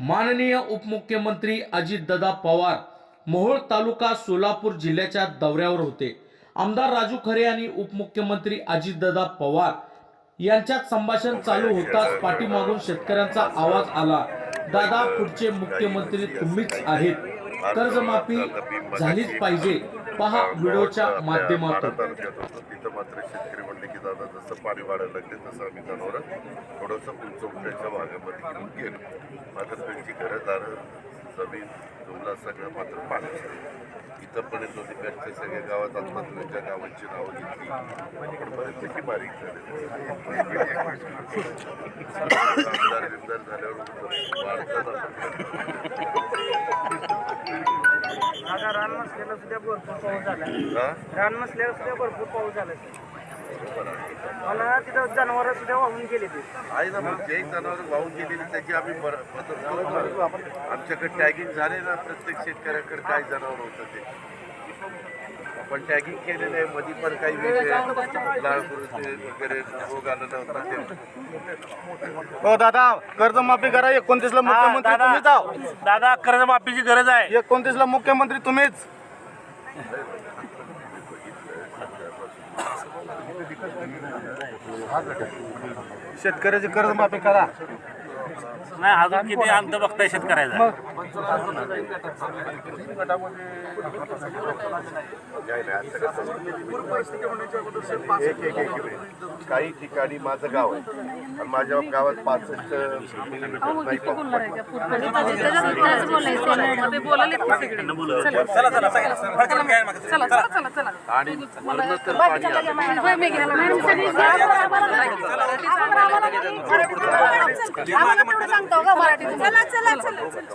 माननीय उपमुख्यमंत्री अजितदादा पवार मोहोळ तालुका सोलापूर जिल्ह्याच्या दौऱ्यावर होते. आमदार राजू खरे आणि उपमुख्यमंत्री अजितदादा पवार यांच्यात संभाषण चालू होताच पाठीमागून शेतकऱ्यांचा आवाज आला. दादा पुढचे मुख्यमंत्री तुम्हीच आहेत. कर्जमाफी झालीच पाहिजे. पहा व्हिडिओच्या माध्यमातून. तिथं मात्र शेतकरी म्हणले की दादा जसं पाणी वाढायला लागले तसं आम्ही जनावर थोडंसं उंचवट्याच्या भागामध्ये घेऊन गेलो. मात्र त्यांची घरदार जमीन जुमला सगळं मात्र पाण्याचं इथं पण नदीकाठच्या सगळ्या गावात आत्महत्याच्या गावांची नावं घेतली. पण बरेचपैकी बारीक झाले आमदार बिमदार झाल्यावर वाढतात आता रान नसलेलं सुद्धा भरपूर पाऊस झाला हा? रान नसल्यावर सुद्धा भरपूर पाऊस झाला मला तिथं जनावर सुद्धा वाहून गेले ते आहे ना मग जे जनावर वाहून गेलेली त्याची आम्ही बर- मदत करतो. आमच्याकडे टॅगिंग झाले ना प्रत्येक शेतकऱ्याकडे काय जनावर होतं ते. आपण टॅगिंग केलेलं आहे. मध्ये पण काही कुरुचे वगैरे रोग आलेला होता ते हो दादा कर्जमाफी करा. एकोणतीस ला मुख्यमंत्री तुम्हीच आहो दादा कर्जमाफीची गरज आहे. एकोणतीस ला मुख्यमंत्री तुम्हीच. शेतकऱ्याची कर्जमाफी करा. नाही अजून किती अंत बघताय शेतकऱ्याचा. काही ठिकाणी माझं गाव आहे आणि माझ्या गावात पासष्ट मिलीमीटर नाही. आणि वरनं तर पाणी आलं. सांगतो का चला चला चला.